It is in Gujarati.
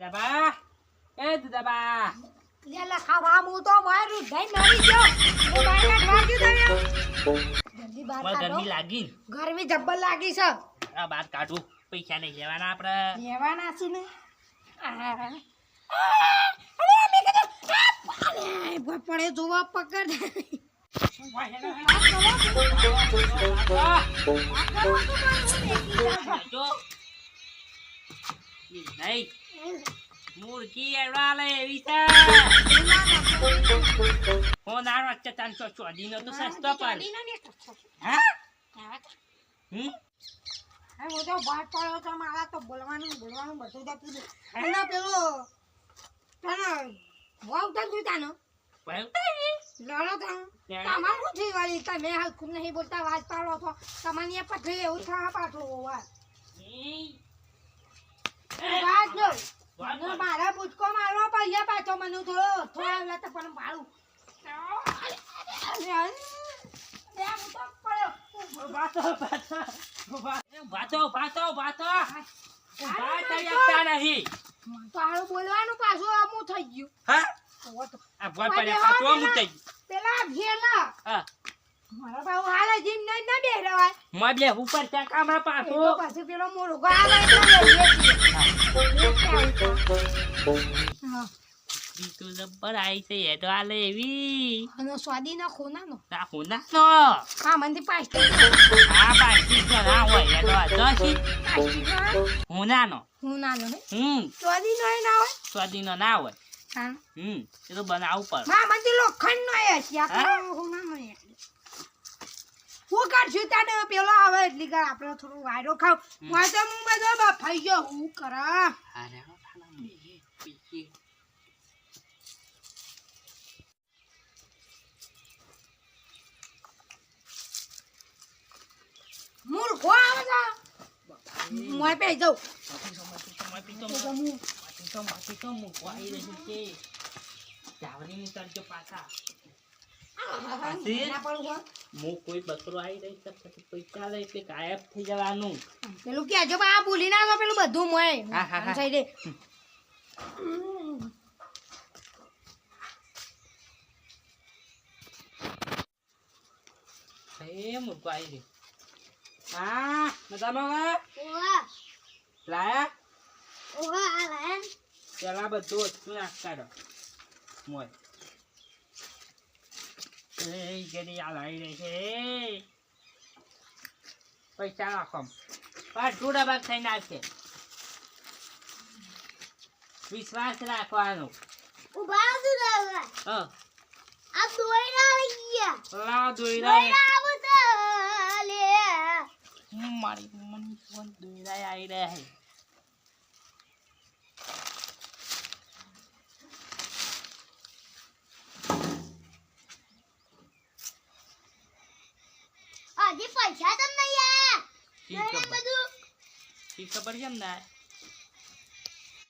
દુધાબા. એ દુધાબા. લેલા ખાવા હું તો મારું દઈ મરી ગયો. હું બહાર ઘર ગયો. તમે જલ્દી બહાર કાઢો ગરમી લાગી. ગરમી જબ્બર લાગી છે. આ બહાર કાઢું. પૈસા નહીં લેવાના આપણે. લેવાના છે ને? અરે અમે કીધું પડે જોવા પકડ. નહીં. મૂર્ખી એડવાલે એવી છે. હું નાનો વચ્ચે ત્રણસો ચોદીનો તો સસ્તો પણ. હા? હમ? હા, તો બહાર પડ્યો તો મારા તો બોલવાનું બોલવાનું બધું જતું રહ્યું. અને પેલો તને વાવ તો તાનો. લડો તાનો તમારું શું થયું વળી? તમે નહીં બોલતા વાત પાડો છો તમારી પાછળ પથરી એવું થવા પાછું વાત વાત જો મને મારા પૂચકો મારવા પડ્યા પાછો મને થોડો થોડા એવલા પણ મારું ભાતો ભાતો ભાતો. ભાતો ભાતો થઈ શકતા નહીં. તારું બોલવાનું પાછું અમું થઈ ગયું. હા? આ ભોય પાછો પેલા ઘેલા હા. મારા હાલે જીમ નહીં ના બે રવાય. માં બે ઉપર ત્યાં કામરા પાછો? પછી પેલો એટલે. હા. ઈ તો જબ્બર આઈ છે એ તો આલે એવી અને સ્વાદી ના ખોનાનો ના નો હા તો ના હોય એ તો દસી પાસ્તા હોના નો ખોનાનો હે હમ સ્વાદી નો ના હોય સ્વાદી નો ના હોય હા હમ એ તો બનાવું પડે હા મને લોખંડ નો એ છે આ હા? એ હું કરશું તને પેલો આવે એટલી કર આપણે થોડું વાયરો ખાવ મારે તો હું બધો બફાઈ ગયો હું કરા અરે ખાના મૂકી પીછી મુર્ગો આવે છે મોય પે જાઉં ના કોઈ બકરો આવી રહી પછી પૈસા લે એટલે ગાયબ થઈ જવાનું પેલું કેજો આ ભૂલી ના પેલું બધું મોય દે હા, હા. એ મૂકવા આવી રહી હા મજામાં ઓવા લાયા ઓવા આવે પેલા બધું વસ્તુ નાખ કાઢો મોય એ ગડી આ લાવી રહી છે પૈસા નાખો પાછ થોડા ભાગ થઈને આવશે વિશ્વાસ રાખવાનો ઊભા તું દાદા હા આ દોયડા આવી ગયા લાવ દોયરા આવું તો લે મારી મમ્મી ફોન દોરાય આવી રહ્યા છે. હજી પૈસા તમને યાર ખબર? બધું? શી ખબર કેમ ના